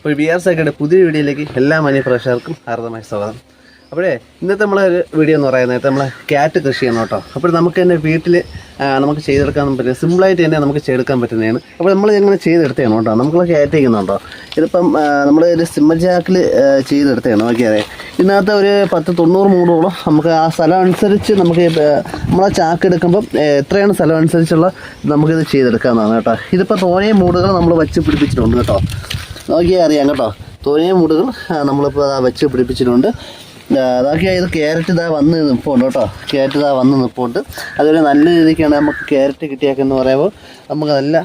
അപ്പോൾ B R സൈക്കിയുടെ പുതിയ വീഡിയോയിലേക്ക് എല്ലാ മണി പ്രേക്ഷകർക്കും ഹാർദമായി സ്വാഗതം. അപ്പോഴേ ഇന്നത്തെ നമ്മളെ ഒരു വീഡിയോ എന്ന് പറയുന്നത് നമ്മളെ ക്യാറ്റ് കൃഷി ചെയ്യണം കേട്ടോ. അപ്പോൾ നമുക്ക് തന്നെ വീട്ടിൽ നമുക്ക് ചെയ്തെടുക്കാൻ പറ്റുന്നത് സിമ്പിളായിട്ട് തന്നെ നമുക്ക് ചെയ്തെടുക്കാൻ പറ്റുന്നതാണ്. അപ്പോൾ നമ്മൾ ഇങ്ങനെ ചെയ്തെടുത്തതാണ് കേട്ടോ. നമുക്ക് ക്യാറ്റ് ചെയ്യുന്നുണ്ടോ? ഇതിപ്പം നമ്മൾ ഒരു സിമ്മർ ജാക്കിൽ ചെയ്തെടുത്തതാണ്. അതെ. ഇതിനകത്ത് ഒരു പത്ത് തൊണ്ണൂറ് മൂടോളം നമുക്ക് ആ സ്ഥലം അനുസരിച്ച് നമുക്ക് നമ്മളെ ചാക്ക് എടുക്കുമ്പം എത്രയാണ് സ്ഥലം അനുസരിച്ചുള്ള നമുക്കിത് ചെയ്തെടുക്കാവുന്നതാണ് കേട്ടോ. ഇതിപ്പോൾ തോനെ മൂടുകൾ നമ്മൾ വച്ച് പിടിപ്പിച്ചിട്ടുണ്ട് കേട്ടോ. നോക്കിയാൽ അറിയാം കേട്ടോ. തോനെ മുടുകൾ നമ്മളിപ്പോൾ വെച്ച് പിടിപ്പിച്ചിട്ടുണ്ട്. അതൊക്കെ ഇത് ക്യാരറ്റ് ഇതാ വന്ന് നിൽപ്പുണ്ട് കേട്ടോ. ക്യാരറ്റ് ഇതാ വന്ന് നിൽപ്പുണ്ട് അതുപോലെ നല്ല രീതിക്കാണ് നമുക്ക് ക്യാരറ്റ് കിട്ടിയേക്കെന്ന് പറയുമ്പോൾ നമുക്ക് നല്ല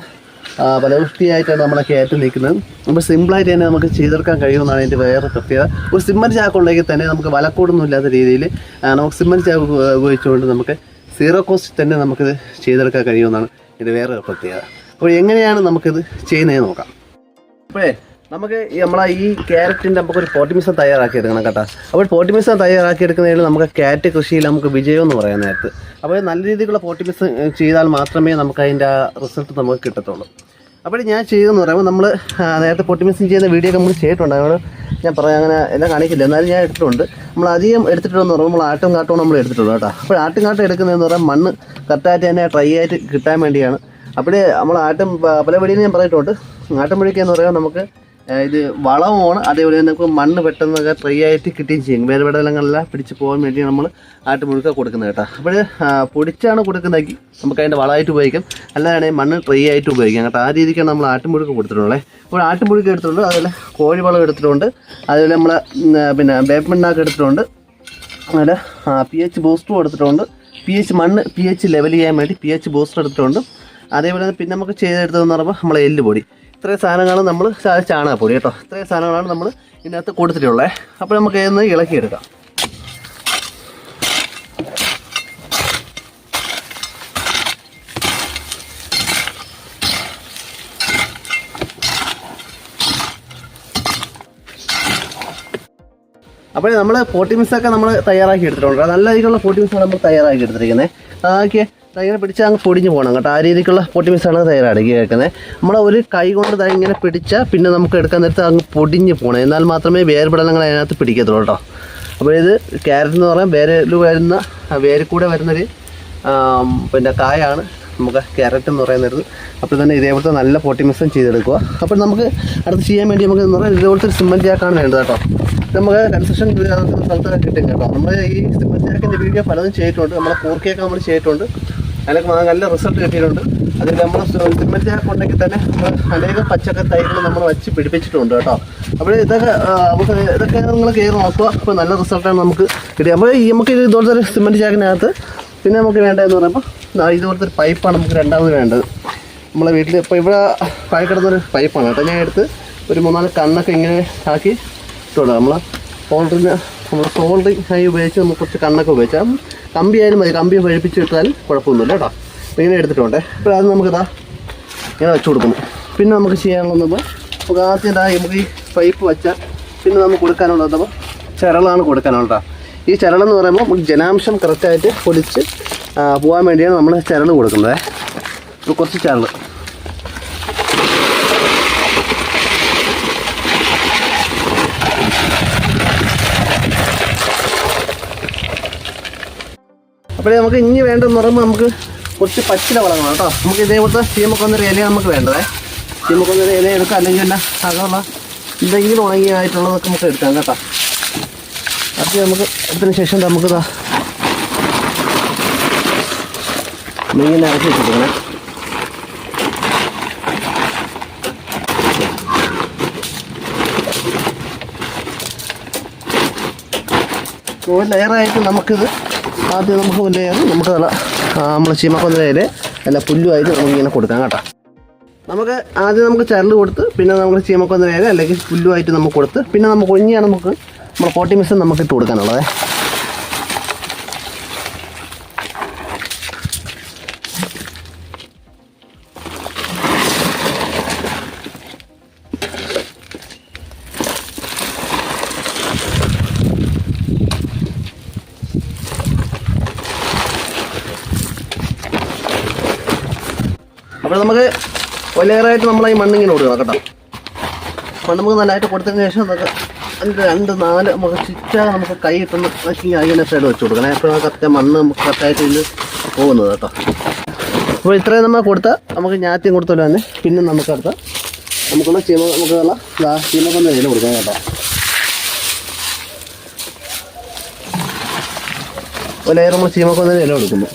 ഫലവൃഷ്ടിയായിട്ടാണ് നമ്മളെ ക്യാരറ്റ് നിൽക്കുന്നത്. അപ്പോൾ സിമ്പിളായിട്ട് തന്നെ നമുക്ക് ചെയ്തെടുക്കാൻ കഴിയുമെന്നാണ് എന്റെ വേറെ പ്രത്യേകത. ഒരു സിമ്മൻ ചാക്ക് ഉണ്ടെങ്കിൽ തന്നെ നമുക്ക് വലക്കൂടൊന്നും ഇല്ലാത്ത രീതിയിൽ നമുക്ക് സിമ്മൻ ചാക്ക് ഉപയോഗിച്ചുകൊണ്ട് നമുക്ക് സീറോ കോസ്റ്റ് തന്നെ നമുക്കിത് ചെയ്തെടുക്കാൻ കഴിയുമെന്നാണ് എന്റെ വേറെ പ്രത്യേകത. അപ്പോൾ എങ്ങനെയാണ് നമുക്കിത് ചെയ്യുന്നതെന്ന് നോക്കാം. അപ്പോഴേ നമുക്ക് നമ്മളെ ഈ ക്യാരറ്റിന്റെ നമുക്ക് ഒരു പോട്ടിമിസം തയ്യാറാക്കി എടുക്കണം കേട്ടോ. അപ്പോൾ പോട്ടിമിസം തയ്യാറാക്കി എടുക്കുന്നതിൽ നമുക്ക് ക്യാരറ്റ് കൃഷിയിൽ നമുക്ക് വിജയം എന്ന് പറയാൻ നേരത്ത്. അപ്പോൾ നല്ല രീതിയിലുള്ള പോട്ടിമിസം ചെയ്താൽ മാത്രമേ നമുക്ക് അതിന്റെ റിസൾട്ട് നമുക്ക് കിട്ടത്തുള്ളൂ. അപ്പോൾ ഞാൻ ചെയ്തെന്ന് പറയുമ്പോൾ നമ്മൾ നേരത്തെ പോട്ടിമിസം ചെയ്യുന്ന വീഡിയോ ഒക്കെ നമ്മൾ ചെയ്തിട്ടുണ്ട്. അതുകൊണ്ട് ഞാൻ പറയാം അങ്ങനെ എല്ലാം കാണിക്കില്ല. എന്നാലും ഞാൻ എടുത്തിട്ടുണ്ട്. നമ്മൾ അധികം എടുത്തിട്ടുണ്ടെന്ന് പറയുമ്പോൾ നമ്മൾ ആട്ടും കാട്ടും നമ്മൾ എടുത്തിട്ടുള്ളൂ കേട്ടോ. അപ്പോൾ ആട്ടും കാട്ടം എടുക്കുന്നതെന്ന് പറയാൻ മണ്ണ് കറക്റ്റായിട്ട് തന്നെ ഡ്രൈ ആയിട്ട് കിട്ടാൻ വേണ്ടിയാണ്. അപ്പോൾ നമ്മൾ ആട്ടും പല വെളിയിൽ ഞാൻ പറഞ്ഞിട്ടുണ്ട്. ആട്ടും വഴിക്കെന്ന് പറയുമ്പോൾ നമുക്ക് ഇത് വളവുമാണ്. അതേപോലെ തന്നെ നമുക്ക് മണ്ണ് പെട്ടെന്നൊക്കെ ഡ്രൈ ആയിട്ട് കിട്ടുകയും ചെയ്യും. വേറെ വിടലങ്ങളെല്ലാം പിടിച്ച് പോകാൻ വേണ്ടി നമ്മൾ ആട്ടുമുഴുക്ക കൊടുക്കുന്നത് കേട്ടോ. അപ്പോൾ പൊടിച്ചാണ് കൊടുക്കുന്നതെങ്കിൽ നമുക്ക് അതിന്റെ വളമായിട്ട് ഉപയോഗിക്കാം. അല്ലാതാണെങ്കിൽ മണ്ണ് ഡ്രൈ ആയിട്ട് ഉപയോഗിക്കാം കേട്ടോ. ആ രീതിക്കാണ് നമ്മൾ ആട്ടുമുഴുക്ക കൊടുത്തിട്ടുള്ളത്. അപ്പോൾ ആട്ടുമുഴുക്ക എടുത്തിട്ടുണ്ട്. അതുപോലെ കോഴിവളം എടുത്തിട്ടുണ്ട്. അതുപോലെ നമ്മൾ പിന്നെ വേപ്പിണ്ണാക്ക് എടുത്തിട്ടുണ്ട്. അതുപോലെ പി എച്ച് ബൂസ്റ്ററും എടുത്തിട്ടുണ്ട്. പി എച്ച് മണ്ണ് പി എച്ച് ലെവൽ ചെയ്യാൻ വേണ്ടി പി എച്ച് ബൂസ്റ്റർ എടുത്തിട്ടുണ്ട്. അതേപോലെ പിന്നെ നമുക്ക് ചെയ്തെടുത്തതെന്ന് പറയുമ്പോൾ നമ്മളെ എല്ല് പൊടി ഇത്രയും സാധനങ്ങളാണ് നമ്മൾ ചാണകപ്പൊടി കേട്ടോ. ഇത്രയും സാധനങ്ങളാണ് നമ്മൾ ഇതിനകത്ത് കൊടുത്തിട്ടുള്ളത് അപ്പോൾ നമുക്ക് ഇന്ന് ഇളക്കിയെടുക്കാം. അപ്പോൾ നമ്മൾ പോട്ടിമിക്സൊക്കെ നമ്മൾ തയ്യാറാക്കി എടുത്തിട്ടുണ്ട്. നല്ല രീതിക്കുള്ള പോട്ടിമിക്സാണ് നമ്മൾ തയ്യാറാക്കി എടുത്തിരിക്കുന്നത് അതൊക്കെ ഇങ്ങനെ പിടിച്ചാൽ അങ്ങ് പൊടിഞ്ഞ് പോകണം കേട്ടോ. ആ രീതിക്കുള്ള പൊട്ടി മിസ്സാണ് തയ്യാറാക്കി കേൾക്കുന്നത് നമ്മൾ ഒരു കൈ കൊണ്ട് തൈ ഇങ്ങനെ പിടിച്ചാൽ പിന്നെ നമുക്ക് എടുക്കാൻ നേരത്ത് അങ്ങ് പൊടിഞ്ഞ് പോകണം. എന്നാൽ മാത്രമേ വേർപടലങ്ങൾ അതിനകത്ത് പിടിക്കത്തുള്ളൂ കേട്ടോ. അപ്പോൾ ഇത് ക്യാരറ്റ് എന്ന് പറഞ്ഞാൽ വേരിൽ വരുന്ന വേരിൽ കൂടെ വരുന്നൊരു പിന്നെ കായാണ് നമുക്ക് ക്യാരറ്റ് എന്ന് പറയുന്നത്. അപ്പോൾ തന്നെ ഇതേപോലത്തെ നല്ല പോട്ടിമിക്സും ചെയ്തെടുക്കുക. അപ്പോൾ നമുക്ക് അടുത്ത് ചെയ്യാൻ വേണ്ടി നമുക്ക് എന്ന് പറഞ്ഞാൽ ഇതേപോലത്തെ ഒരു സിമ്മന്റ് ജാക്കാണ് വേണ്ടത് കേട്ടോ. നമുക്ക് കൺസ്ട്രക്ഷൻ സ്ഥലത്തൊക്കെ കിട്ടും കേട്ടോ. നമ്മൾ ഈ സിമ്മന്റ് ജാക്കിന്റെ വീഡിയോ പലതും ചെയ്തിട്ടുണ്ട്. നമ്മളെ കൂർക്കയൊക്കെ നമ്മൾ ചെയ്തിട്ടുണ്ട്. അതിനൊക്കെ നല്ല റിസൾട്ട് കിട്ടിയിട്ടുണ്ട്. അതിൽ നമ്മൾ സിമ്മന്റ് ജാക്ക് ഉണ്ടെങ്കിൽ തന്നെ അനേകം പച്ചക്ക തൈകൾ നമ്മൾ വച്ച് പിടിപ്പിച്ചിട്ടുണ്ട് കേട്ടോ. അപ്പോൾ ഇതൊക്കെ നമുക്ക് ഇതൊക്കെ നിങ്ങൾ കയറി നോക്കുക. അപ്പോൾ നല്ല റിസൾട്ടാണ് നമുക്ക് കിട്ടിയത്. അപ്പോൾ ഈ നമുക്ക് ഇതുപോലത്തെ ഒരു സിമ്മന്റ് ചാക്കിനകത്ത് പിന്നെ നമുക്ക് വേണ്ടതെന്ന് പറയുമ്പോൾ ഇതുപോലത്തെ ഒരു പൈപ്പാണ് നമുക്ക് രണ്ടാമത് വേണ്ടത്. നമ്മളെ വീട്ടിൽ ഇപ്പോൾ ഇവിടെ പായി കിടന്നൊരു പൈപ്പാണ് കേട്ടോ. ഞാൻ എടുത്ത് ഒരു മൂന്നാൽ കണ്ണൊക്കെ ഇങ്ങനെ ആക്കി ഇട്ടുണ്ട് നമ്മൾ സോൾഡറിന് നമ്മൾ സോൾഡറിങ് ആയി ഉപയോഗിച്ച് നമുക്ക് കുറച്ച് കണ്ണൊക്കെ ഉപയോഗിച്ചാൽ കമ്പി ആയാലും മതി. കമ്പി വഴിപ്പിച്ച് ഇട്ടാൽ കുഴപ്പമൊന്നുമില്ല കേട്ടോ. അപ്പോൾ ഇങ്ങനെ എടുത്തിട്ടുണ്ട്. അപ്പോൾ അത് നമുക്കിതാ ഇങ്ങനെ വെച്ച് കൊടുക്കുന്നു. പിന്നെ നമുക്ക് ചെയ്യാനുള്ളത് നമുക്ക് ആദ്യം ഇതാ നമുക്ക് ഈ പൈപ്പ് വെച്ചാൽ പിന്നെ നമുക്ക് കൊടുക്കാനുള്ളത് അപ്പോൾ ചരളാണ് കൊടുക്കാനുള്ളത് ഈ ചരളെന്ന് പറയുമ്പോൾ നമുക്ക് ജനാംശം കറക്റ്റായിട്ട് പൊടിച്ച് പോകാൻ വേണ്ടിയാണ് നമ്മൾ ചരൾ കൊടുക്കുന്നത്. കുറച്ച് ചരൾ അപ്പോഴേ നമുക്ക് ഇനി വേണ്ടതെന്ന് പറയുമ്പോൾ നമുക്ക് കുറച്ച് പച്ചില വളങ്ങളാണ് കേട്ടോ. നമുക്ക് ഇതേപോലത്തെ ചീമക്കൊന്നൊരു ഇല നമുക്ക് വേണ്ടതേ. ചീമക്കൊന്നൊരു ഇല എടുക്കാം. അല്ലെങ്കിൽ തന്നെ അകമുള്ള എന്തെങ്കിലും ഉണങ്ങിയായിട്ടുള്ളതൊക്കെ നമുക്ക് എടുക്കാം കേട്ടോ. അത് നമുക്ക് അതിന് ശേഷം നമുക്ക് ഇതാ മെയിൻ ഇറക്കി വെച്ചിരിക്കണേ. ഒരു ലെയറായിട്ട് നമുക്കിത് ആദ്യം നമുക്ക് മുന്നേ നമുക്ക് നല്ല നമ്മൾ ചീമക്കൊന്നരയിൽ നല്ല പുല്ലുമായിട്ട് നമുക്കിങ്ങനെ കൊടുക്കാം കേട്ടോ. നമുക്ക് ആദ്യം നമുക്ക് ചരട് കൊടുത്ത് പിന്നെ നമുക്ക് ചീമക്കൊന്നരയിൽ അല്ലെങ്കിൽ പുല്ലുമായിട്ട് നമുക്ക് കൊടുത്ത് പിന്നെ നമുക്ക് ഒഞ്ഞിയാണ് നമുക്ക് നമ്മൾ കോട്ടി മിസ് നമുക്ക് ഇട്ട് കൊടുക്കാനുള്ളത്. ലെയറായിട്ട് നമ്മൾ ഈ മണ്ണിങ്ങനെ കൊടുക്കണം കേട്ടോ. മണ്ണുമുക്ക് നല്ലതായിട്ട് കൊടുത്തതിന് ശേഷം നമുക്ക് അതിന്റെ രണ്ട് നാല് നമുക്ക് ചിറ്റാ നമുക്ക് കൈ ഇട്ടൊന്ന് വെച്ചിങ്ങനെ അതിനെ സൈഡ് വെച്ച് കൊടുക്കണം. എപ്പോഴാണ് കറക്റ്റ് മണ്ണ് നമുക്ക് കറക്റ്റായിട്ട് ഇതിൽ പോകുന്നത് കേട്ടോ. അപ്പോൾ ഇത്രയും നമ്മൾ കൊടുത്താൽ നമുക്ക് ഞാത്യം കൊടുത്തല്ലോ തന്നെ പിന്നെ നമുക്ക് അടുത്ത നമുക്കുള്ള ചീമ നമുക്കുള്ള ചീമക്കൊന്ന ഇല കൊടുക്കാം കേട്ടോ. ഒരു ലെയർ നമ്മൾ ചീമക്കൊന്ന ഇല കൊടുക്കുന്നു.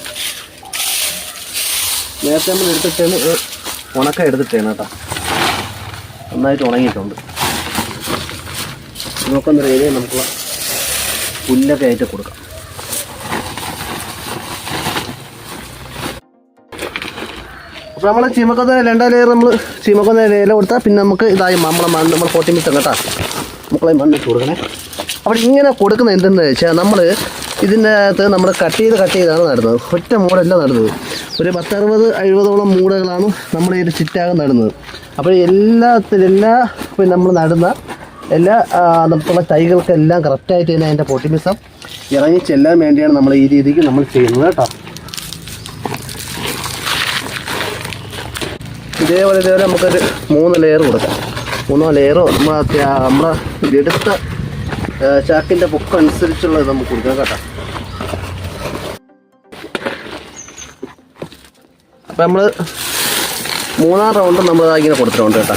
നേരത്തെ നമ്മൾ എടുത്തിട്ടാണ് ഉണക്കം എടുത്തിട്ടേണ് കേട്ടോ. നന്നായിട്ട് ഉണങ്ങിയിട്ടുണ്ട്. നോക്കുന്ന രീതിയിൽ നമുക്ക് പുല്ലൊക്കെ ആയിട്ട് കൊടുക്കാം. അപ്പോൾ നമ്മൾ ചീമക്കൊന്ന രണ്ടാം ലെയർ നമ്മൾ ചീമക്കൊന്ന ഇല കൊടുത്താൽ പിന്നെ നമുക്ക് ഇതായി നമ്മളെ മണ്ണ് നമ്മൾ പൊട്ടി മിച്ചം കേട്ടോ. നമ്മളെ മണ്ണിട്ട് കൊടുക്കണേ. അപ്പോൾ ഇങ്ങനെ കൊടുക്കുന്നത് എന്തെന്ന് വെച്ചാൽ നമ്മൾ ഇതിന്റെ അകത്ത് നമ്മൾ കട്ട് ചെയ്ത് കട്ട് ചെയ്താണ് നടുന്നത്. ഒറ്റ മൂടല്ല നടുന്നത്. ഒരു പത്തറുപത് എഴുപതോളം മൂടകളാണ് നമ്മൾ ഈ ഒരു ചിറ്റാകം നടുന്നത്. അപ്പോൾ എല്ലാത്തിലെല്ലാ പിന്നെ നമ്മൾ നടുന്ന എല്ലാ നമുക്കുള്ള തൈകൾക്കെല്ലാം കറക്റ്റായിട്ട് തന്നെ അതിന്റെ പൊട്ടിമിസം ഇറങ്ങി ചെല്ലാൻ വേണ്ടിയാണ് നമ്മൾ ഈ രീതിക്ക് നമ്മൾ ചെയ്യുന്നത് കേട്ടോ. ഇതേപോലെ ഇതേപോലെ നമുക്കൊരു മൂന്ന് ലെയർ കൊടുക്കാം. മൂന്നോ ലെയറോ നമ്മൾ നമ്മളെ എടുത്ത ചാക്കിന്റെ ബുക്ക് അനുസരിച്ചുള്ളത് നമുക്ക് കൊടുക്കാം കേട്ടോ. അപ്പം നമ്മൾ മൂന്നാം റൗണ്ട് നമ്മൾ ഇങ്ങനെ കൊടുത്തിട്ടുണ്ട് കേട്ടോ.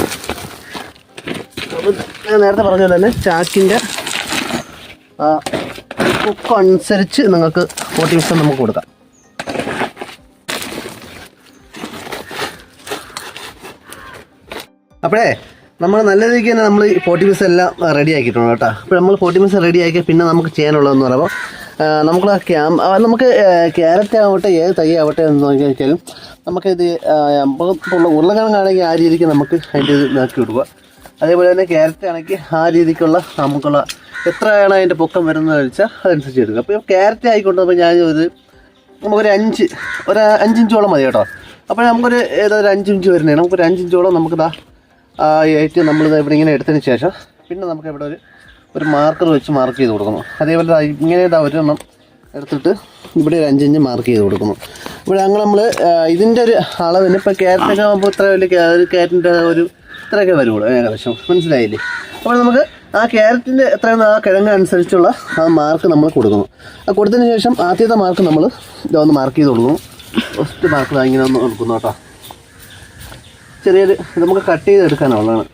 അപ്പോൾ ഞാൻ നേരത്തെ പറഞ്ഞ തന്നെ ചാക്കിന്റെ ബുക്ക് അനുസരിച്ച് നിങ്ങൾക്ക് ഫോർട്ടി മിനിറ്റ്സ് നമുക്ക് കൊടുക്കാം. അപ്പോഴേ നമ്മൾ നല്ല രീതിക്ക് തന്നെ നമ്മൾ ഫോർട്ടി മിനിറ്റ്സ് എല്ലാം റെഡി ആക്കിയിട്ടുണ്ട് കേട്ടോ. അപ്പോൾ നമ്മൾ ഫോർട്ടി മിനിറ്റ്സ് റെഡി ആക്കിയാൽ പിന്നെ നമുക്ക് ചെയ്യാനുള്ളതെന്ന് പറയുമ്പോൾ നമുക്ക് ക്യാം നമുക്ക് ക്യാരറ്റ് ആവട്ടെ ഏത് തൈ ആവട്ടെ എന്ന് നോക്കി വെച്ചാലും നമുക്കിത് നമുക്കുള്ള ഉരുളക്കിഴങ്ങാണെങ്കിൽ ആ രീതിക്ക് നമുക്ക് അതിന്റെ ഇത് ഇതാക്കി വിടുക അതേപോലെ തന്നെ ക്യാരറ്റ് ആണെങ്കിൽ ആ രീതിക്കുള്ള നമുക്കുള്ള എത്രയാണ് അതിന്റെ പൊക്കം വരുന്നത് വെച്ചാൽ അതനുസരിച്ച് എടുക്കുക. അപ്പോൾ ക്യാരറ്റ് ആയിക്കൊണ്ട് അപ്പോൾ ഞാൻ ഒരു നമുക്കൊരു അഞ്ച് ഒരു അഞ്ചിഞ്ചോളം മതി കേട്ടോ. അപ്പോൾ നമുക്കൊരു ഏതോ ഒരു അഞ്ചിഞ്ച് വരുന്നതാണ് നമുക്കൊരു അഞ്ചിഞ്ചോളം നമുക്കിതാ ഏറ്റവും ഏറ്റ് നമ്മളിത് ഇവിടെ ഇങ്ങനെ എടുത്തതിന് ശേഷം പിന്നെ നമുക്ക് ഇവിടെ ഒരു ഒരു മാർക്കർ വെച്ച് മാർക്ക് ചെയ്ത് കൊടുക്കുന്നു. അതേപോലെ ഇങ്ങനെ ഒരെണ്ണം എടുത്തിട്ട് ഇവിടെ ഒരു അഞ്ചിഞ്ച് മാർക്ക് ചെയ്ത് കൊടുക്കുന്നു. ഇവിടെ ഞങ്ങൾ നമ്മൾ ഇതിന്റെ ഒരു അളവിന് ഇപ്പോൾ ക്യാരറ്റൊക്കെ ആകുമ്പോൾ ഇത്ര വലിയ ഒരു ക്യാരറ്റിന്റെ ഒരു ഇത്രയൊക്കെ വരുള്ളൂ ഏകദേശം. മനസ്സിലായില്ലേ? അപ്പോൾ നമുക്ക് ആ ക്യാരറ്റിന്റെ എത്ര ആ കിഴങ്ങ് അനുസരിച്ചുള്ള ആ മാർക്ക് നമ്മൾ കൊടുക്കുന്നു. ആ കൊടുത്തതിന് ശേഷം ആദ്യത്തെ മാർക്ക് നമ്മൾ ഇതൊന്ന് മാർക്ക് ചെയ്ത് കൊടുക്കുന്നു. ഫസ്റ്റ് മാർക്ക് ഇങ്ങനെ ഒന്ന് കൊടുക്കുന്നു കേട്ടോ. ചെറിയൊരു നമുക്ക് കട്ട് ചെയ്ത് എടുക്കാനുള്ളതാണ്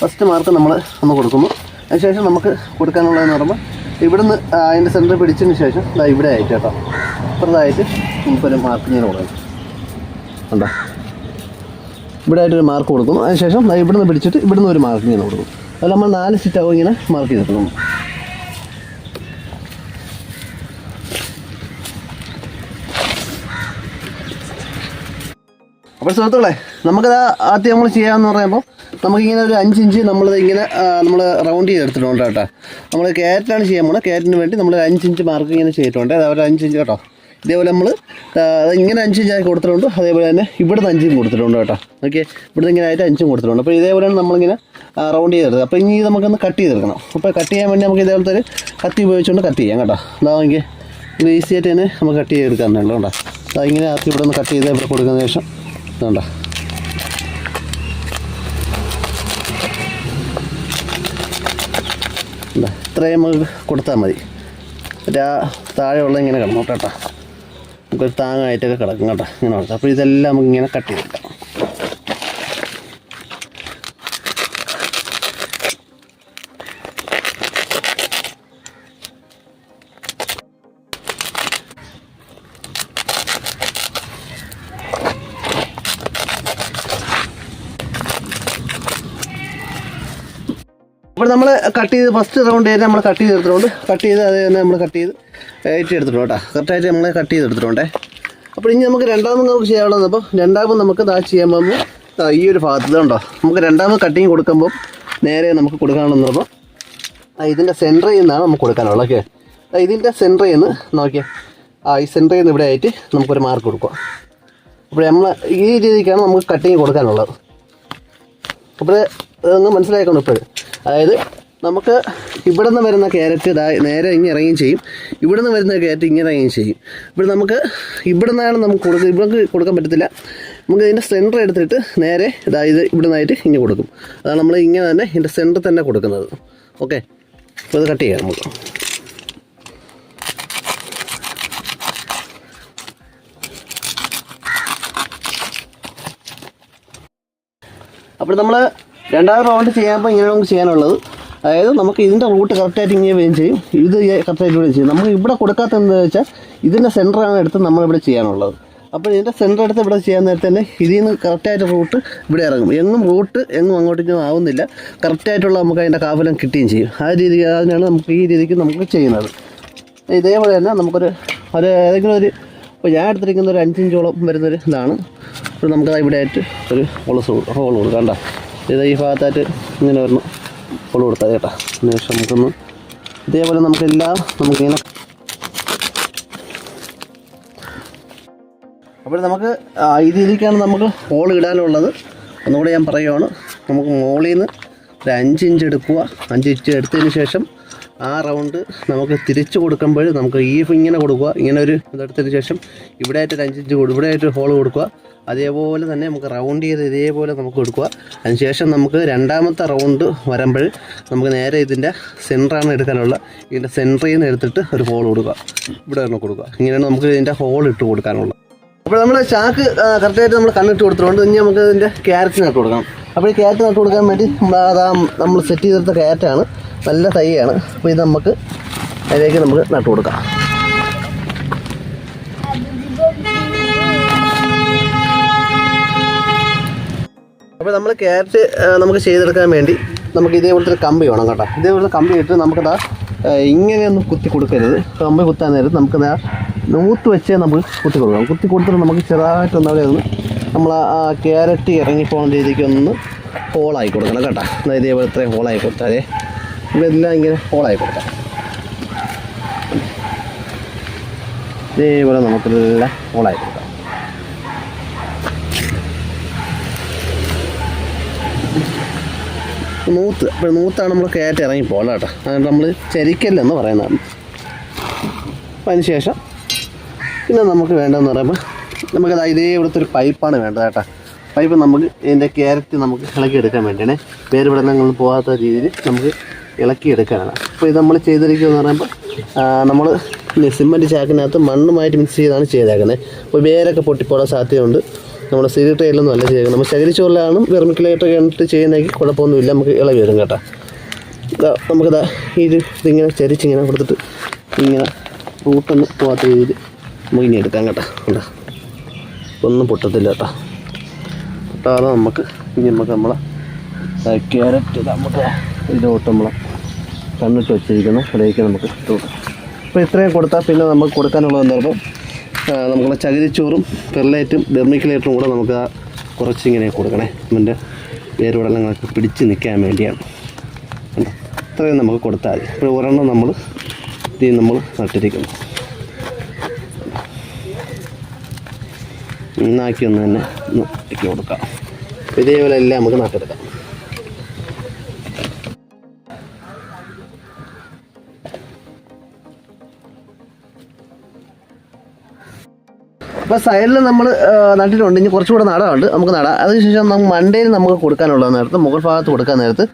ഫസ്റ്റ് മാർക്ക് നമ്മൾ ഒന്ന് കൊടുക്കുന്നു. അതിനുശേഷം നമുക്ക് കൊടുക്കാനുള്ളതെന്ന് പറയുമ്പോൾ ഇവിടുന്ന് അതിന്റെ സെന്റർ പിടിച്ചതിന് ശേഷം ഇതാ ഇവിടെ ആയിട്ട് കേട്ടോ. ചെറുതായിട്ട് നമുക്കൊരു മാർക്ക് ഇങ്ങനെ കൊടുക്കണം ഉണ്ടോ ഇവിടെ ആയിട്ടൊരു മാർക്ക് കൊടുക്കും അതിനുശേഷം ഇവിടുന്ന് പിടിച്ചിട്ട് ഇവിടുന്ന് ഒരു മാർക്ക് ഇങ്ങനെ കൊടുക്കും അതിൽ നമ്മൾ നാല് സിറ്റാവും ഇങ്ങനെ മാർക്ക് ചെയ്തിട്ടുണ്ട് അപ്പോൾ സുഹൃത്തുക്കളെ നമുക്കത് ആദ്യം നമ്മൾ ചെയ്യാമെന്ന് പറയുമ്പോൾ നമുക്കിങ്ങനെ ഒരു അഞ്ച് ഇഞ്ച് നമ്മളിത് ഇങ്ങനെ നമ്മൾ റൗണ്ട് ചെയ്തെടുത്തിട്ടുണ്ട് കേട്ടോ. നമ്മൾ ക്യാരറ്റാണ് ചെയ്യാൻ പോകുന്നത് ക്യാരറ്റിന് വേണ്ടി നമ്മൾ അഞ്ച് ഇഞ്ച് മാർക്ക് ഇങ്ങനെ ചെയ്തിട്ടുണ്ട്. അത് ഒരു അഞ്ച് ഇഞ്ച് കേട്ടോ. ഇതേപോലെ നമ്മൾ ഇങ്ങനെ അഞ്ച് ഇഞ്ചാക്കി കൊടുത്തിട്ടുണ്ട്. അതേപോലെ തന്നെ ഇവിടുന്ന് അഞ്ചും കൊടുത്തിട്ടുണ്ട് കേട്ടോ. ഓക്കെ? ഇവിടുന്ന് ഇങ്ങനെ ആയിട്ട് അഞ്ചും കൊടുത്തിട്ടുണ്ട്. അപ്പോൾ ഇതേപോലെയാണ് നമ്മളിങ്ങനെ റൗണ്ട് ചെയ്തെടുത്തത്. അപ്പോൾ ഇനി നമുക്കൊന്ന് കട്ട് ചെയ്തെടുക്കണം. അപ്പോൾ കട്ട് ചെയ്യാൻ വേണ്ടി നമുക്ക് ഇതേപോലത്തെ ഒരു കത്തി ഉപയോഗിച്ചുകൊണ്ട് കട്ട് ചെയ്യാം കേട്ടോ. ഇത് ഈസി ആയിട്ട് തന്നെ നമുക്ക് കട്ട് ചെയ്തെടുക്കാറുണ്ടല്ലോ കേട്ടോ. അതാ ഇങ്ങനെ ആദ്യം ഇവിടെ ഒന്ന് കട്ട് ചെയ്ത് ഇവിടെ കൊടുക്കുന്ന ശേഷം ഇതാ, ഇത്രയും നമുക്ക് കൊടുത്താൽ മതി. രാ താഴെയുള്ള ഇങ്ങനെ കിടന്നോട്ടെ കേട്ടോ. നമുക്കൊരു താങ്ങായിട്ടൊക്കെ കിടക്കും കേട്ടോ ഇങ്ങനെ കൊടുത്താൽ അപ്പോൾ ഇതെല്ലാം നമുക്ക് ഇങ്ങനെ കട്ട് ചെയ്തെടുക്കാം അപ്പോൾ നമ്മൾ കട്ട് ചെയ്ത് ഫസ്റ്റ് റൗണ്ട് തന്നെ നമ്മൾ കട്ട് ചെയ്തെടുത്തിട്ടുണ്ട്. കട്ട് ചെയ്ത് അത് തന്നെ നമ്മൾ കട്ട് ചെയ്ത് ഏറ്റി എടുത്തിട്ടുണ്ട് കേട്ടോ. കറക്റ്റായിട്ട് നമ്മൾ കട്ട് ചെയ്തെടുത്തിട്ടുണ്ടേ. അപ്പോൾ ഇനി നമുക്ക് രണ്ടാമത് നമുക്ക് ചെയ്യാനുള്ളത് അപ്പോൾ രണ്ടാമത് നമുക്ക് ദാ ചെയ്യാൻ പോകുമ്പോൾ ഈ ഒരു ഭാഗത്ത് ഉണ്ടോ നമുക്ക് രണ്ടാമത് കട്ടിങ് കൊടുക്കുമ്പോൾ നേരെ നമുക്ക് കൊടുക്കാനുള്ള അപ്പോൾ ഇതിന്റെ സെന്ററിൽ നിന്നാണ് നമുക്ക് കൊടുക്കാനുള്ളത് ഓക്കെ ഇതിന്റെ സെന്ററിൽ നിന്ന് നോക്കിയാൽ ആ ഈ സെന്ററിൽ നിന്ന് ഇവിടെ ആയിട്ട് നമുക്കൊരു മാർക്ക് കൊടുക്കുക അപ്പോൾ നമ്മൾ ഈ രീതിക്കാണ് നമുക്ക് കട്ടിങ് കൊടുക്കാനുള്ളത്. അപ്പോൾ ഇതൊന്ന് മനസ്സിലാക്കണം ഇപ്പോൾ അതായത് നമുക്ക് ഇവിടെ നിന്ന് വരുന്ന ക്യാരറ്റ് നേരെ ഇങ്ങനെ ഇറങ്ങുകയും ചെയ്യും. ഇവിടെ നിന്ന് വരുന്ന ക്യാരറ്റ് ഇങ്ങനെ ഇറങ്ങുകയും ചെയ്യും. ഇവിടെ നമുക്ക് ഇവിടെ നിന്നാണ് നമുക്ക് കൊടുക്കുക ഇവിടെ കൊടുക്കാൻ പറ്റത്തില്ല. നമുക്ക് ഇതിന്റെ സെന്റർ എടുത്തിട്ട് നേരെ ഇതാ ഇത് ഇവിടെ നിന്നായിട്ട് ഇങ്ങനെ കൊടുക്കും. അതാണ് നമ്മൾ ഇങ്ങനെ തന്നെ ഇതിന്റെ സെന്റർ തന്നെ കൊടുക്കുന്നത്. ഓക്കെ അപ്പോൾ ഇത് കട്ട് ചെയ്യാം നമുക്ക്. അപ്പോൾ നമ്മൾ രണ്ടാം റൗണ്ട് ചെയ്യുമ്പോൾ ഇങ്ങനെ നമുക്ക് ചെയ്യാനുള്ളത്. അതായത് നമുക്ക് ഇതിന്റെ റൂട്ട് കറക്റ്റായിട്ട് ഇങ്ങനെ വേഗം ചെയ്യും. ഇത് കറക്റ്റായിട്ട് ഇവിടെ ചെയ്യും. നമുക്ക് ഇവിടെ കൊടുക്കാത്ത എന്താ വെച്ചാൽ ഇതിന്റെ സെന്ററാണ് എടുത്ത് നമ്മളിവിടെ ചെയ്യാനുള്ളത്. അപ്പോൾ ഇതിന്റെ സെന്റർ എടുത്ത് ഇവിടെ ചെയ്യാൻ നേരത്തെ തന്നെ ഇതിൽ നിന്ന് കറക്റ്റായിട്ട് റൂട്ട് ഇവിടെ ഇറങ്ങും. എങ്ങും റൂട്ട് എങ്ങും അങ്ങോട്ടേക്കും ആവുന്നില്ല. കറക്റ്റായിട്ടുള്ള നമുക്ക് അതിന്റെ കാവലം കിട്ടുകയും ചെയ്യും. ആ രീതി അതിനാണ് നമുക്ക് ഈ രീതിക്ക് നമുക്ക് ചെയ്യുന്നത്. ഇതേപോലെ തന്നെ നമുക്കൊരു ഒരു ഏതെങ്കിലും ഒരു ഇപ്പോൾ ഞാൻ എടുത്തിരിക്കുന്ന ഒരു അഞ്ചിഞ്ചോളം വരുന്നൊരു ഇതാണ്. അപ്പോൾ നമുക്ക് ഇവിടെ ആയിട്ട് ഒരു ഹോളസ് ഹോൾ കൊടുക്കാം. കേട്ടോ ഇത് ഈ ഭാഗത്തായിട്ട് ഇങ്ങനെ വരുന്നു. ഹോൾ കൊടുത്താൽ കേട്ടോ. അതിനുശേഷം നമുക്കൊന്ന് ഇതേപോലെ നമുക്കെല്ലാം നമുക്കിങ്ങനെ അപ്പോൾ നമുക്ക് രീതിക്കാണ് നമുക്ക് ഹോൾ ഇടാനുള്ളത്. ഒന്നുകൂടെ ഞാൻ പറയുവാണ്. നമുക്ക് മുകളിൽ നിന്ന് ഒരു അഞ്ച് ഇഞ്ച് എടുക്കുക. അഞ്ച് ഇഞ്ച് എടുത്തതിന് ശേഷം ആ റൗണ്ട് നമുക്ക് തിരിച്ചു കൊടുക്കുമ്പോൾ നമുക്ക് ഈ ഇങ്ങനെ കൊടുക്കുക. ഇങ്ങനെ ഒരു ഇതെടുത്തതിന് ശേഷം ഇവിടെ ആയിട്ട് ഒരു അഞ്ചിഞ്ച് ഇവിടെ ആയിട്ട് ഹോൾ കൊടുക്കുക. അതേപോലെ തന്നെ നമുക്ക് റൗണ്ട് ചെയ്ത് ഇതേപോലെ നമുക്ക് കൊടുക്കുക. അതിനുശേഷം നമുക്ക് രണ്ടാമത്തെ റൗണ്ട് വരുമ്പോൾ നമുക്ക് നേരെ ഇതിന്റെ സെന്ററാണ് എടുക്കാനുള്ള. ഇതിന്റെ സെന്ററിൽ നിന്ന് എടുത്തിട്ട് ഒരു ഹോൾ കൊടുക്കുക. ഇവിടെ തന്നെ കൊടുക്കുക. ഇങ്ങനെയാണ് നമുക്ക് ഇതിന്റെ ഹോൾ ഇട്ട് കൊടുക്കാനുള്ളത് അപ്പോൾ നമ്മൾ ചാക്ക് കറക്റ്റായിട്ട് നമ്മൾ കണ്ണിട്ട് കൊടുത്തിട്ടുണ്ട്. ഇനി നമുക്ക് ഇതിന്റെ ക്യാരറ്റ് നട്ട് കൊടുക്കണം അപ്പോൾ ഈ ക്യാരറ്റ് നട്ട് കൊടുക്കാൻ വേണ്ടി നമ്മൾ നമ്മൾ സെറ്റ് ചെയ്തെടുത്ത ക്യാരറ്റാണ്. നല്ല തൈയാണ്. അപ്പോൾ ഇത് നമുക്ക് അതിലേക്ക് നമുക്ക് നട്ടു കൊടുക്കാം. അപ്പോൾ നമ്മൾ ക്യാരറ്റ് നമുക്ക് ചെയ്തെടുക്കാൻ വേണ്ടി നമുക്ക് ഇതേപോലത്തെ ഒരു കമ്പി വേണം കേട്ടോ. ഇതേപോലത്തെ കമ്പി ഇട്ട് നമുക്കതാ ഇങ്ങനെ ഒന്ന് കുത്തി കൊടുക്കരുത്. കമ്പി കുത്താൻ നേരം നമുക്ക് നൂത്ത് വെച്ചേ നമുക്ക് കുത്തി കൊടുക്കണം കുത്തി കൊടുത്തിട്ട് നമുക്ക് ചെറുതായിട്ട് അവിടെ ഒന്ന് നമ്മൾ ആ ക്യാരറ്റ് ഇറങ്ങിപ്പോകുന്ന രീതിക്ക് ഒന്ന് ഹോളായി കൊടുക്കണം കേട്ടോ. ഇതേപോലെ ഇത്രയും ഹോളായി കൊടുത്താലേ. ഇതെല്ലാം ഇങ്ങനെ ഹോളായി കൊടുക്കാം. ഇതേപോലെ നമുക്കെല്ലാം ഹോളായി കൊടുക്കാം. നൂത്ത് അപ്പോൾ നൂത്താണ് നമ്മൾ കയറ്റി ഇറങ്ങി പോകണം കേട്ടോ. അതുകൊണ്ട് നമ്മൾ ചരിക്കല്ലെന്ന് പറയുന്നതാണ് അപ്പം അതിന് ശേഷം പിന്നെ നമുക്ക് വേണ്ടതെന്ന് പറയുമ്പോൾ നമുക്കത് ഇതേ ഇവിടുത്തെ ഒരു പൈപ്പാണ് വേണ്ടത് കേട്ടോ. പൈപ്പ് നമുക്ക് ഇതിന്റെ ക്യാരറ്റ് നമുക്ക് ഇളക്കിയെടുക്കാൻ വേണ്ടിയാണ്. വേറെ നിന്ന് പോകാത്ത രീതിയിൽ നമുക്ക് ഇളക്കിയെടുക്കാനാണ്. അപ്പോൾ ഇത് നമ്മൾ ചെയ്തിരിക്കുന്നതെന്ന് പറയുമ്പോൾ നമ്മൾ സിമെന്റ് ചാക്കിനകത്ത് മണ്ണുമായിട്ട് മിക്സ് ചെയ്താണ് ചെയ്തേക്കുന്നത് അപ്പോൾ വേരൊക്കെ പൊട്ടിപ്പോടാൻ സാധ്യതയുണ്ട്. നമ്മൾ സിരി ട്രെയിലൊന്നും അല്ല ചെയ്യുന്നത് നമ്മൾ ചകിരിച്ചോറിലാണ് വെർമിക്കുലേറ്റർ കണ്ടിട്ട് ചെയ്യുന്നതെങ്കിൽ കുഴപ്പമൊന്നുമില്ല. നമുക്ക് ഇളവി വരും കേട്ടോ. ഇതാ നമുക്കിതാ ഒരു ഇതിങ്ങനെ ചരിച്ചിങ്ങനെ കൊടുത്തിട്ട് ഇങ്ങനെ റൂട്ടൊന്നും പോകാത്ത രീതിയിൽ നമുക്ക് ഇനി എടുക്കാം കേട്ടോ. എന്താ ഒന്നും പൊട്ടത്തില്ല കേട്ടോ. പൊട്ടാതെ നമുക്ക് ഇനി നമുക്ക് നമ്മളെ ക്യാരറ്റ് നമുക്ക് ഇതിലോട്ട് നമ്മളെ കണ്ണിട്ട് വെച്ചിരിക്കുന്നു. അതിലേക്ക് നമുക്ക് ഇട്ട്. അപ്പോൾ ഇത്രയും കൊടുത്താൽ പിന്നെ നമുക്ക് കൊടുക്കാനുള്ളത് എന്താ പറയുമ്പോൾ ചകിരിച്ചോറും പെർലൈറ്റും ഡെർമിക്കലേറ്ററും കൂടെ നമുക്ക് കുറച്ചിങ്ങനെ കൊടുക്കണേ. അതിന്റെ വേരുവടലങ്ങളൊക്കെ പിടിച്ച് നിൽക്കാൻ വേണ്ടിയാണ്. ഇത്രയും നമുക്ക് കൊടുത്താൽ മതി. ഇപ്പോൾ ഒരെണ്ണം നമ്മൾ ഇതിൽ നമ്മൾ നട്ടിരിക്കുന്നു. ഇന്നാക്കി ഒന്ന് തന്നെ ഇട്ട് കൊടുക്കാം. ഇതേപോലെ എല്ലാം നമുക്ക് നട്ടെടുക്കാം. അപ്പോൾ സൈഡിൽ നമ്മൾ നട്ടിട്ടുണ്ട്. ഇനി കുറച്ചുകൂടെ നടാറുണ്ട് നമുക്ക് നടാം. അതിനുശേഷം നമുക്ക് മണ്ടയിൽ നമുക്ക് കൊടുക്കാനുള്ള നേരത്ത് മുകൾ ഭാഗത്ത് കൊടുക്കാൻ നേരത്ത്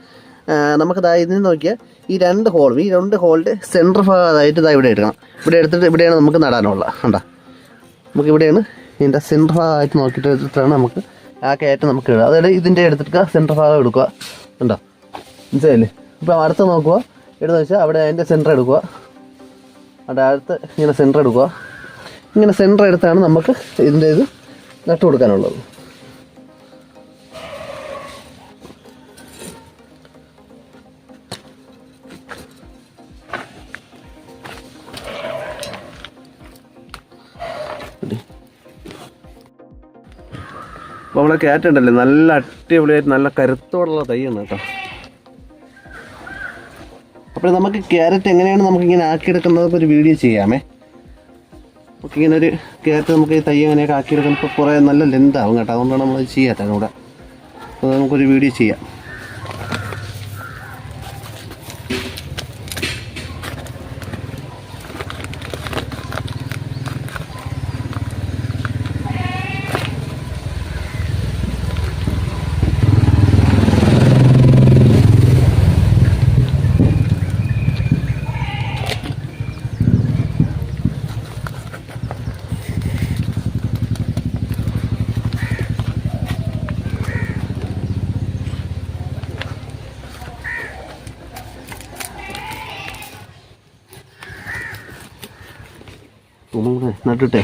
നമുക്ക് ദാ ഇതിന് നോക്കിയാൽ ഈ രണ്ട് ഹോൾ ഈ രണ്ട് ഹോളിന്റെ സെന്റർ ഭാഗമായിട്ട് ഇതാ ഇവിടെ എടുക്കണം ഇവിടെ എടുത്തിട്ട് ഇവിടെയാണ് നമുക്ക് നടാനുള്ളത്. കണ്ടോ? നമുക്ക് ഇവിടെയാണ് ഇതിന്റെ സെന്റർ ഭാഗമായിട്ട് നോക്കിയിട്ട് എടുത്തിട്ടാണ് നമുക്ക് ആ കയറ്റം നമുക്ക് ഇടുക. അതായത് ഇതിന്റെ എടുത്തിട്ട് സെന്റർ ഭാഗം എടുക്കുക. കണ്ടോ? മനസ്സിലായില്ലേ? ഇപ്പോൾ അടുത്ത് നോക്കുക. എടുത്ത് വെച്ചാൽ അവിടെ അതിന്റെ സെന്റർ എടുക്കുക. അവിടെ അടുത്ത് ഇങ്ങനെ സെന്റർ എടുക്കുക. ഇങ്ങനെ സെന്റർ എടുത്താണ് നമുക്ക് ഇതിന്റെ ഇത് നട്ടു കൊടുക്കാനുള്ളത്. അപ്പോൾ നമ്മളെ ക്യാറ്റ് ഉണ്ടല്ലേ? നല്ല അടിപൊളിയായിട്ട് നല്ല കരുത്തോടുള്ള തൈയാണ് കേട്ടോ. അപ്പോൾ നമുക്ക് ക്യാരറ്റ് എങ്ങനെയാണ് നമുക്ക് ഇങ്ങനെ ആക്കിയെടുക്കുന്നത് ഒരു വീഡിയോ ചെയ്യാമേ. നമുക്ക് ഇങ്ങനെ ഒരു കയറ്റം നമുക്ക് ഈ തൈ അങ്ങനെയൊക്കെ ആക്കിയെടുക്കാൻ ഇപ്പോൾ കുറേ നല്ല ലെന്താവും കേട്ടോ. അതുകൊണ്ടാണ് നമ്മൾ ചെയ്യാത്തത്. കൂടെ അപ്പോൾ നമുക്കൊരു വീഡിയോ ചെയ്യാം. നമ്മൾ നട്ടിട്ടെ.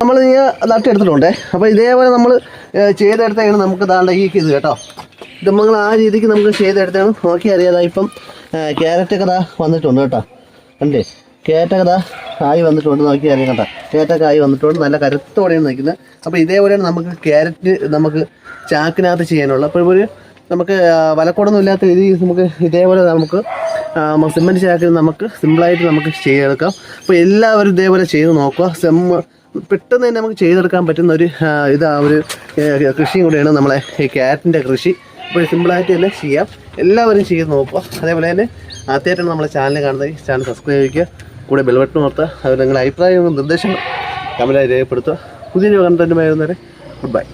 നമ്മൾ ഈ നട്ടെടുത്തിട്ടുണ്ടേ. അപ്പോൾ ഇതേപോലെ നമ്മൾ ചെയ്തെടുത്താണ് നമുക്ക് താണ്ട ഈ ഇത് കേട്ടോ. ഇത് നമ്മൾ ആ രീതിക്ക് നമുക്ക് ചെയ്തെടുത്താണ്. നോക്കി അറിയാതാ ഇപ്പം ക്യാരറ്റൊക്കെ ദാ വന്നിട്ടുണ്ട് കേട്ടോ. കണ്ടേ കേറ്റ ദാ ആയി വന്നിട്ടുണ്ട്. നോക്കി അറിയാം കേട്ടോ. ക്യാരറ്റൊക്കെ ആയി വന്നിട്ടുണ്ട്. നല്ല കരുത്തോടെയാണ് നിൽക്കുന്നത്. അപ്പോൾ ഇതേപോലെയാണ് നമുക്ക് ക്യാരറ്റ് നമുക്ക് ചാക്കിനകത്ത് ചെയ്യാനുള്ള അപ്പോൾ ഒരു നമുക്ക് വലക്കുടൊന്നും ഇല്ലാത്ത രീതിയിൽ നമുക്ക് ഇതേപോലെ നമുക്ക് സിമെന്റ് ചാക്കിൽ നമുക്ക് സിമ്പിളായിട്ട് നമുക്ക് ചെയ്തെടുക്കാം. അപ്പോൾ എല്ലാവരും ഇതേപോലെ ചെയ്ത് നോക്കുക. സെം പെട്ടെന്ന് തന്നെ നമുക്ക് ചെയ്തെടുക്കാൻ പറ്റുന്ന ഒരു ഇതാ ഒരു കൃഷിയും കൂടെയാണ് നമ്മളെ ഈ ക്യാരറ്റിന്റെ കൃഷി. അപ്പോൾ സിമ്പിളായിട്ട് തന്നെ ചെയ്യാം. എല്ലാവരും ചെയ്ത് നോക്കുക. അതേപോലെ തന്നെ ആദ്യമായിട്ടാണ് നമ്മളെ ചാനൽ കാണുന്നത്. ചാനൽ സബ്സ്ക്രൈബ് ചെയ്യുക. കൂടെ ബെൽബട്ടൺ ഓർത്ത് അതുപോലെ നിങ്ങളുടെ അഭിപ്രായങ്ങളും നിർദ്ദേശങ്ങളും കമന്റായി രേഖപ്പെടുത്തുക. പുതിയൊരു കണ്ടന്റുമായി വരുന്നവരെ ഗുഡ് ബൈ